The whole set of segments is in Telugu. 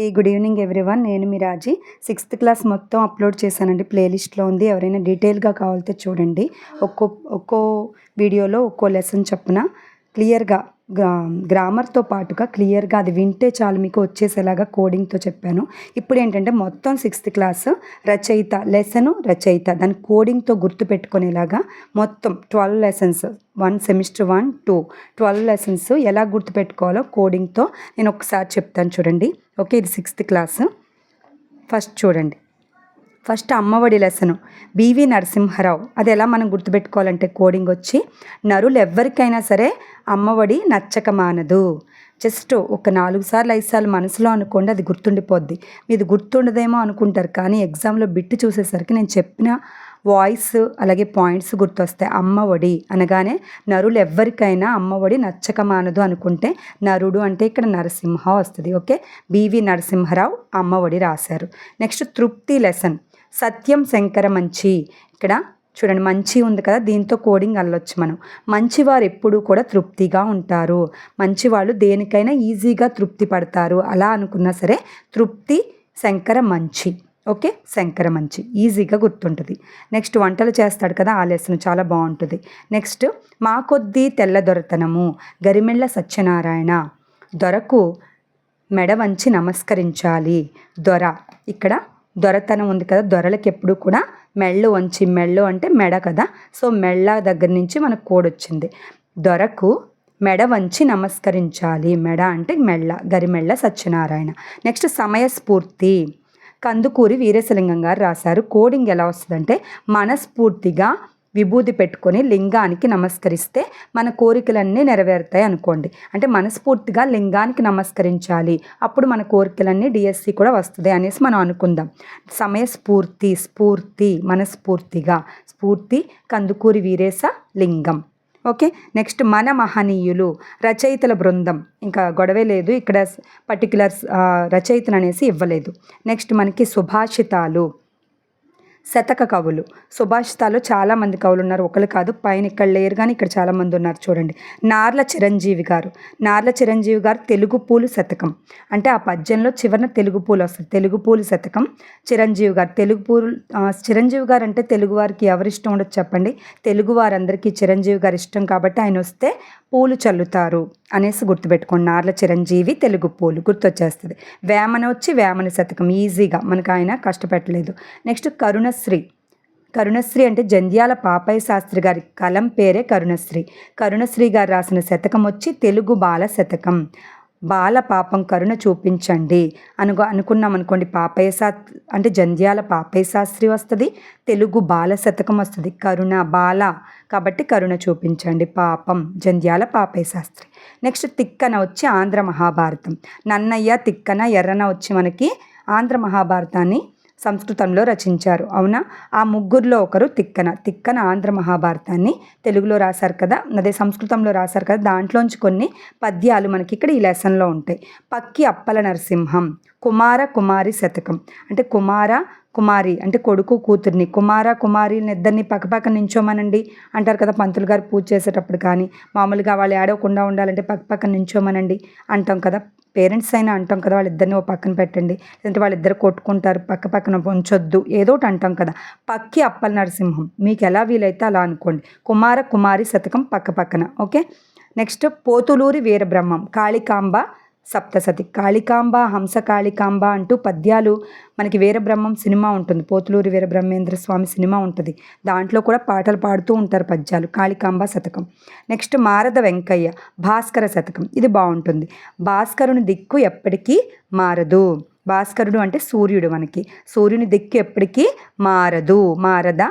ఈ గుడ్ ఈవినింగ్ ఎవ్రీవన్. నేను మీ రాజీ. సిక్స్త్ క్లాస్ మొత్తం అప్లోడ్ చేశానండి. ప్లేలిస్ట్లో ఉంది. ఎవరైనా డీటెయిల్గా కావాలితే చూడండి. ఒక్కో ఒక్కో వీడియోలో ఒక్కో లెసన్ చొప్పున. క్లియర్గా గ్రా గ్రామర్తో పాటుగా క్లియర్గా అది వింటే చాలు మీకు వచ్చేసేలాగా కోడింగ్తో చెప్పాను. ఇప్పుడు ఏంటంటే మొత్తం సిక్స్త్ క్లాస్ రచయిత లెసను రచయిత దాని కోడింగ్తో గుర్తుపెట్టుకునేలాగా మొత్తం twelve lessons one semester one two twelve lessons ఎలా గుర్తుపెట్టుకోవాలో కోడింగ్తో నేను ఒకసారి చెప్తాను చూడండి. ఓకే ఇది సిక్స్త్ క్లాస్. ఫస్ట్ చూడండి. First Ammavodi lesson. B V Narasimharao. అది ఎలా మనం గుర్తుపెట్టుకోవాలంటే కోడింగ్ వచ్చి నరులు ఎవరికైనా సరే అమ్మఒడి నచ్చక మానదు జస్ట్ ఒక నాలుగు సార్లు ఐదు సార్లు మనసులో అనుకోండి అది గుర్తుండిపోద్ది. మీది గుర్తుండదేమో అనుకుంటారు కానీ ఎగ్జామ్లో బిట్టు చూసేసరికి నేను చెప్పిన వాయిస్ అలాగే పాయింట్స్ గుర్తొస్తాయి. అమ్మఒడి అనగానే నరులు ఎవ్వరికైనా అమ్మఒడి నచ్చక మానదు అనుకుంటే నరుడు అంటే ఇక్కడ నరసింహ వస్తుంది ఓకే? బివి నరసింహరావు అమ్మఒడి రాశారు. నెక్స్ట్ తృప్తి లెసన్. సత్యం శంకర మంచి. ఇక్కడ చూడండి మంచి ఉంది కదా దీంతో కోడింగ్ అల్లొచ్చు మనం. మంచివారు ఎప్పుడూ కూడా తృప్తిగా ఉంటారు. మంచివాళ్ళు దేనికైనా ఈజీగా తృప్తి పడతారు. అలా అనుకున్నా సరే తృప్తి శంకర మంచి. ఓకే? శంకర మంచి. ఈజీగా గుర్తుంటుంది. నెక్స్ట్ వంటలు చేస్తాడు కదా ఆలస్యం చాలా బాగుంటుంది. నెక్స్ట్ మా కొద్దీ తెల్ల దొరతనము. గరిమెళ్ళ సత్యనారాయణ. దొరకు మెడ వంచి నమస్కరించాలి. దొర ఇక్కడ దొరతనం ఉంది కదా దొరలకి ఎప్పుడు కూడా మెళ్ళు వంచి మెళ్ళు అంటే మెడ కదా. సో మెళ్ళ దగ్గర నుంచి మనకు కోడ్ వచ్చింది. దొరకు మెడ వంచి నమస్కరించాలి. మెడ అంటే మెళ్ళ గరిమెళ్ళ సత్యనారాయణ. నెక్స్ట్ సమయస్ఫూర్తి. కందుకూరి వీరేశలింగం గారు రాశారు. కోడింగ్ ఎలా వస్తుందంటే మనస్ఫూర్తిగా విభూది పెట్టుకొని లింగానికి నమస్కరిస్తే మన కోరికలన్నీ నెరవేరుతాయి అనుకోండి. అంటే మనస్ఫూర్తిగా లింగానికి నమస్కరించాలి. అప్పుడు మన కోరికలన్నీ డిఎస్సి కూడా వస్తుంది అనేసి మనం అనుకుందాం. సమయస్ఫూర్తి స్ఫూర్తి మనస్ఫూర్తిగా. స్ఫూర్తి Kandukuri Veeresalingam. Okay? Next మన మహనీయులు రచయితల బృందం. ఇంకా గొడవే లేదు. ఇక్కడ పర్టికులర్ రచయితలు అనేసి ఇవ్వలేదు. నెక్స్ట్ మనకి సుభాషితాలు. శతక కవులు. సుభాషితాలో చాలామంది కవులు ఉన్నారు. ఒకరు కాదు పైన ఇక్కడ లేరు కానీ ఇక్కడ చాలామంది ఉన్నారు. చూడండి. నార్ల చిరంజీవి గారు. నార్ల చిరంజీవి గారు తెలుగు పూలు శతకం. అంటే ఆ పద్యంలో చివరిన తెలుగు పూలు వస్తుంది. తెలుగు పూలు శతకం. చిరంజీవి గారు తెలుగు పూలు చిరంజీవి గారు అంటే తెలుగు వారికి ఎవరు ఇష్టం ఉండదు చెప్పండి. తెలుగు వారందరికీ చిరంజీవి గారు ఇష్టం కాబట్టి ఆయన వస్తే పూలు చల్లుతారు అనేసి గుర్తుపెట్టుకోండి. నార్ల చిరంజీవి తెలుగు పూలు గుర్తొచ్చేస్తుంది. వేమన వచ్చి వేమన శతకం. ఈజీగా. మనకు ఆయన కష్టపెట్టలేదు. నెక్స్ట్ కరుణ కరుణశ్రీ. కరుణశ్రీ అంటే జంధ్యాల పాపయ్య శాస్త్రి గారి కలం పేరే కరుణశ్రీ. కరుణశ్రీ గారు రాసిన శతకం వచ్చి తెలుగు బాల శతకం. బాల పాపం కరుణ చూపించండి అనుకో అనుకున్నాం అనుకోండి పాపయ్య శా అంటే జంధ్యాల పాపయ్య శాస్త్రి వస్తుంది తెలుగు బాల శతకం వస్తుంది. కరుణ బాల కాబట్టి కరుణ చూపించండి పాపం జంధ్యాల పాపయ్య శాస్త్రి. నెక్స్ట్ తిక్కన వచ్చి ఆంధ్ర మహాభారతం. నన్నయ్య తిక్కన ఎర్రన వచ్చి మనకి ఆంధ్ర మహాభారతాన్ని సంస్కృతంలో రచించారు. అవునా? ఆ ముగ్గురులో ఒకరు తిక్కన. తిక్కన ఆంధ్ర మహాభారతాన్ని తెలుగులో రాశారు కదా? అదే సంస్కృతంలో రాశారు కదా? దాంట్లోంచి కొన్ని పద్యాలు మనకి ఇక్కడ ఈ లెసన్లో ఉంటాయి. పక్కి అప్పల నరసింహం కుమార కుమారి శతకం. అంటే కుమార కుమారి అంటే కొడుకు కూతుర్ని. కుమార కుమారిని ఇద్దరిని పక్కపక్క నించోమనండి. అంటారు కదా పంతులు గారు పూజ చేసేటప్పుడు కానీ మామూలుగా వాళ్ళు ఏడవకుండా ఉండాలంటే పక్కపక్క నించోమనండి. అంటాం కదా పేరెంట్స్ అయినా అంటాం కదా వాళ్ళిద్దరిని ఓ పక్కన పెట్టండి. లేదంటే వాళ్ళిద్దరు కొట్టుకుంటారు పక్క పక్కన ఉంచొద్దు. ఏదో ఒకటి అంటాం కదా. పక్కి అప్పల నరసింహం. మీకు ఎలా వీలైతే అలా అనుకోండి. కుమార కుమారి శతకం పక్క పక్కన ఓకే? నెక్స్ట్ పోతులూరి వీరబ్రహ్మం. కాళికాంబ సప్తసతి కాళికాంబ హంస కాళికాంబ అంటూ పద్యాలు మనకి వీరబ్రహ్మం సినిమా ఉంటుంది. పోతులూరి వీరబ్రహ్మేంద్ర స్వామి సినిమా ఉంటుంది. దాంట్లో కూడా పాటలు పాడుతూ ఉంటారు పద్యాలు. కాళికాంబ శతకం. నెక్స్ట్ మారద వెంకయ్య భాస్కర శతకం. ఇది బాగుంటుంది. భాస్కరుని దిక్కు ఎప్పటికీ మారదు. భాస్కరుడు అంటే సూర్యుడు మనకి. సూర్యుని దిక్కు ఎప్పటికీ మారదు. మారద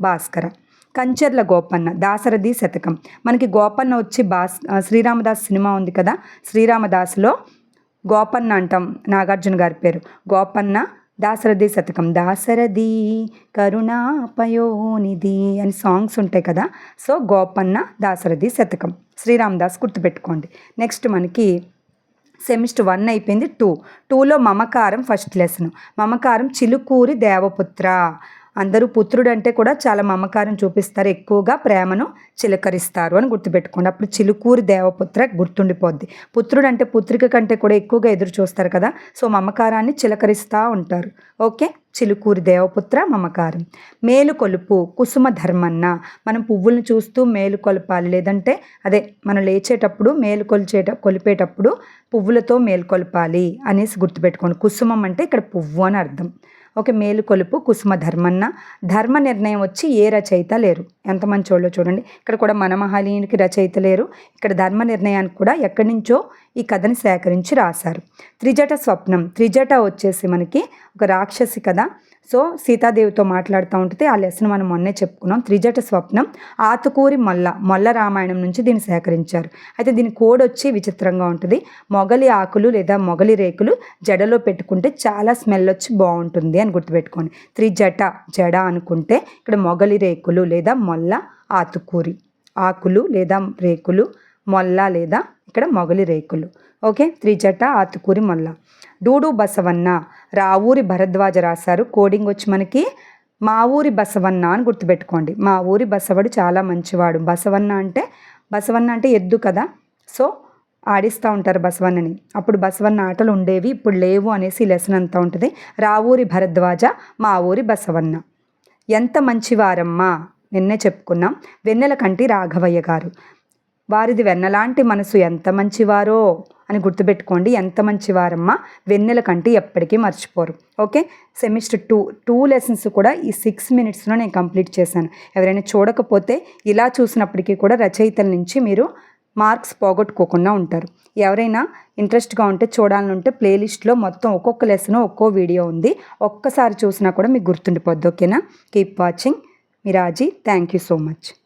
భాస్కర. కంచర్ల గోపన్న దాసరథి శతకం. మనకి గోపన్న వచ్చి బాస్ శ్రీరామదాస్ సినిమా ఉంది కదా? శ్రీరామదాసులో గోపన్న అంటాం నాగార్జున గారి పేరు. గోపన్న దాసరథి శతకం. దాసరథి కరుణాపయోనిధి అని సాంగ్స్ ఉంటాయి కదా? సో గోపన్న దాసరథి శతకం. శ్రీరామదాస్ గుర్తుపెట్టుకోండి. నెక్స్ట్ మనకి సెమిస్టర్ వన్ అయిపోయింది టూ. టూలో మమకారం ఫస్ట్ లెసన్. మమకారం చిలుకూరి దేవపుత్ర. అందరూ పుత్రుడంటే కూడా చాలా మమకారం చూపిస్తారు ఎక్కువగా ప్రేమను చిలకరిస్తారు అని గుర్తుపెట్టుకోండి. అప్పుడు చిలుకూరి దేవపుత్ర గుర్తుండిపోద్ది. పుత్రుడు అంటే పుత్రిక కంటే కూడా ఎక్కువగా ఎదురు చూస్తారు కదా సో మమకారాన్ని చిలకరిస్తూ ఉంటారు. ఓకే? చిలుకూరి దేవపుత్ర మమకారం. మేలు కొలుపు కుసుమ ధర్మన్న. మనం పువ్వులను చూస్తూ మేలు కొలపాలి. లేదంటే అదే మనం లేచేటప్పుడు మేలు కొలిచేట కొలిపేటప్పుడు పువ్వులతో మేలు కొలపాలి అనేసి గుర్తుపెట్టుకోండి. కుసుమం అంటే ఇక్కడ పువ్వు అని అర్థం. ఒక మేలుకొలుపు కుసుమ ధర్మన్న. ధర్మ నిర్ణయం వచ్చి ఏ రచయిత లేరు. ఎంత మంచోళ్ళో చూడండి. ఇక్కడ కూడా మనమహాలీనికి రచయిత లేరు. ఇక్కడ ధర్మ నిర్ణయానికి కూడా ఎక్కడి నుంచో ఈ కథని సేకరించి రాశారు. త్రిజట స్వప్నం. త్రిజట వచ్చేసి మనకి ఒక రాక్షసి కథ. సో సీతాదేవితో మాట్లాడుతూ ఉంటుంది ఆ లెసన్ మనం మొన్నే చెప్పుకున్నాం. త్రిజట స్వప్నం ఆతుకూరి మల్ల మల్ల రామాయణం నుంచి దీన్ని సేకరించారు. అయితే దీని కోడ్ వచ్చి విచిత్రంగా ఉంటుంది. మొగలి ఆకులు లేదా మొగలి రేకులు జడలో పెట్టుకుంటే చాలా స్మెల్ వచ్చి బాగుంటుంది అని గుర్తుపెట్టుకోండి. త్రిజట జడ అనుకుంటే ఇక్కడ మొగలి రేకులు లేదా మొల్ల ఆతుకూరి ఆకులు లేదా రేకులు మొల్ల లేదా ఇక్కడ మొగలి రేకులు. ఓకే? త్రిజట ఆతుకూరి మొల్ల. డూడు బసవన్న. రావూరి భరద్వాజ రాశారు. కోడింగ్ వచ్చి మనకి మా ఊరి బసవన్న అని గుర్తుపెట్టుకోండి. మా ఊరి బసవడు చాలా మంచివాడు. బసవన్న అంటే బసవన్న అంటే ఎద్దు కదా? సో ఆడిస్తూ ఉంటారు బసవన్నని. అప్పుడు బసవన్న ఆటలు ఉండేవి ఇప్పుడు లేవు అనేసి లెసన్ అంతా ఉంటుంది. రావూరి భరద్వాజ మా ఊరి బసవన్న. ఎంత మంచివారమ్మా? నిన్నే చెప్పుకున్నాం. వెన్నెల కంటి రాఘవయ్య గారు. వారిది వెన్నలాంటి మనసు ఎంత మంచివారో అని గుర్తుపెట్టుకోండి. ఎంత మంచివారమ్మా? వెన్నెల కంటే ఎప్పటికీ మర్చిపోరు. Okay? Semester two two lessons కూడా ఈ సిక్స్ మినిట్స్లో నేను కంప్లీట్ చేశాను. ఎవరైనా చూడకపోతే ఇలా చూసినప్పటికీ కూడా రచయితల నుంచి మీరు మార్క్స్ పోగొట్టుకోకుండా ఉంటారు. ఎవరైనా ఇంట్రెస్ట్గా ఉంటే చూడాలనుంటే ప్లేలిస్ట్లో మొత్తం ఒక్కొక్క లెసన్ ఒక్కో వీడియో ఉంది. ఒక్కసారి చూసినా కూడా మీకు గుర్తుండిపోద్ది. ఓకేనా? Keep watching. మిరాజీ thank you so much.